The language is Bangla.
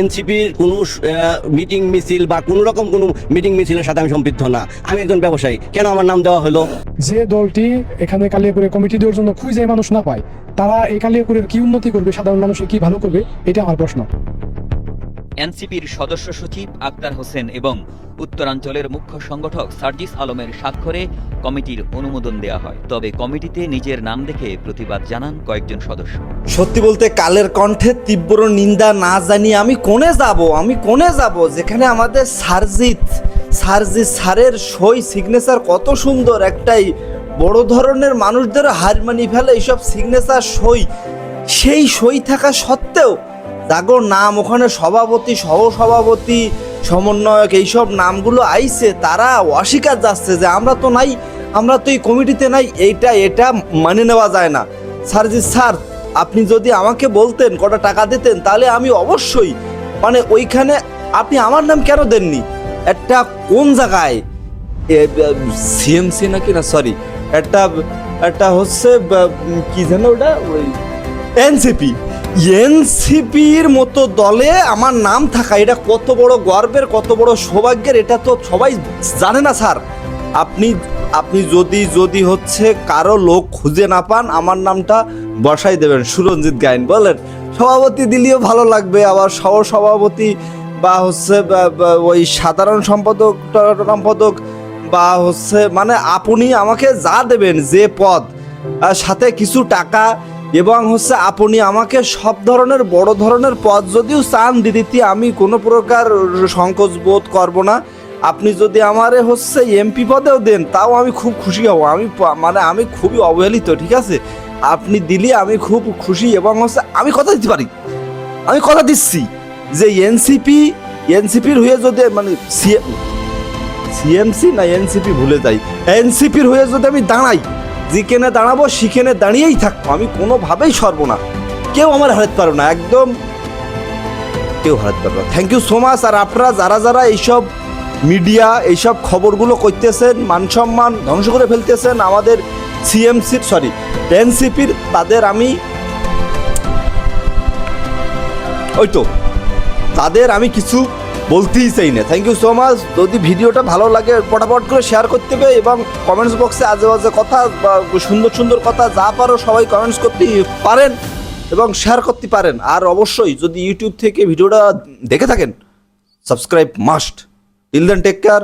এনসিপির কোনো মিটিং মিছিল বা কোনো রকম কোনো মিটিং মিছিলের সাথে আমি সম্পৃক্ত না। আমি একজন ব্যবসায়ী। কেন আমার নাম দেওয়া হলো? যে দলটি এখানে কালিয়াপুরে কমিটি দেওয়ার জন্য খুঁজে মানুষ না পায়, তারা এই কালিয়াপুরের কি উন্নতি করবে, সাধারণ মানুষের কি ভালো করবে, এটা আমার প্রশ্ন। এনসিপির সদস্য সচিব আক্তার হোসেন এবং উত্তরাঞ্চলের মুখ্য সংগঠক সার্জিস আলমের স্বাক্ষরে কমিটির অনুমোদন দেওয়া হয়। তবে কমিটিতে নিজের নাম দেখে প্রতিবাদ জানান কয়েকজন সদস্য। সত্যি বলতে কালের কণ্ঠে তীব্র নিন্দা না জানিয়ে আমি কোনে যাব, আমি কোনে যাব? যেখানে আমাদের সারজিৎ সারজিৎ স্যারের সই সিগনেচার কত সুন্দর, একটাই বড় ধরনের মানুষদের হার মানি ফেলে এইসব সিগনেচার সই। সেই সই থাকা সত্ত্বেও জাগর নাম, ওখানে সভাপতি সহ সভাপতি সমন্বয়ক, এইসব নামগুলো আইছে, তারা অস্বীকার যাচ্ছে যে আমরা তো নাই, আমরা তো এই কমিটিতে নাই, এইটা, এটা মানে নেওয়া যায় না। স্যারজি, স্যার, আপনি যদি আমাকে বলতেন, কটা টাকা দিতেন, তাহলে আমি অবশ্যই মানে ওইখানে আপনি আমার নাম কেন দেননি? একটা কোন জায়গায়? সিএমসি নাকি? না, সরি, একটা একটা হচ্ছে কি যেন ওটা? ওই, এনসিপি। এনসিপির মতো দলে আমার নাম থাকা, এটা কত বড় গর্বের, কত বড় সৌভাগ্যের, এটা তো সবাই জানে না, স্যার। আপনি আপনি যদি যদি হচ্ছে কারও লোক খুঁজে না পান, আমার নামটা বসাই দেবেন, সুরঞ্জিত গায়ন বলেন। সভাপতি দিলেও ভালো লাগবে, আবার সহ সভাপতি বা হচ্ছে ওই সাধারণ সম্পাদক সম্পাদক বা হচ্ছে মানে আপনি আমাকে যা দেবেন যে পদ সাথে কিছু টাকা এবং হচ্ছে আপনি আমাকে সব ধরনের বড় ধরনের পথ যদিও চান, দিদিতে, আমি কোনো প্রকার সংকোচ বোধ করব না। আপনি যদি আমারে হচ্ছে এমপি পদেও দেন, তাও আমি খুব খুশি হব। আমি মানে আমি খুবই অবহেলিত, ঠিক আছে? আপনি দিলে আমি খুব খুশি এবং হচ্ছে আমি কথা দিতে পারি। আমি কথা দিচ্ছি যে এনসিপি এনসিপির হয়ে যদি মানে সি- সিএমসি না এনসিপি ভুলে যাই। এনসিপির হয়ে যদি আমি দাঁড়াই যেখানে দাঁড়াবো, সেখানে দাঁড়িয়েই থাকব। আমি কোনোভাবেই সরবো না। কেউ আমার হারাতে পারবে না, একদম কেউ হারাতে পারবে না। থ্যাংক ইউ সো মাচ আর আপনারা যারা যারা এইসব মিডিয়া এইসব খবরগুলো করতেছেন, মান সম্মান ধ্বংস করে ফেলতেছেন, আমাদের সিএমসির সরি এনসিপির তাদের আমি ওই তো, তাদের আমি কিছু বলতেই চাই না। থ্যাংক ইউ সো মাচ যদি ভিডিওটা ভালো লাগে ফটাফট করে শেয়ার করতে হবে এবং কমেন্টস বক্সে আজে বাজে কথা বা সুন্দর সুন্দর কথা যা পারো সবাই কমেন্টস করতে পারেন এবং শেয়ার করতে পারেন। আর অবশ্যই যদি ইউটিউব থেকে ভিডিওটা দেখে থাকেন subscribe must till then take care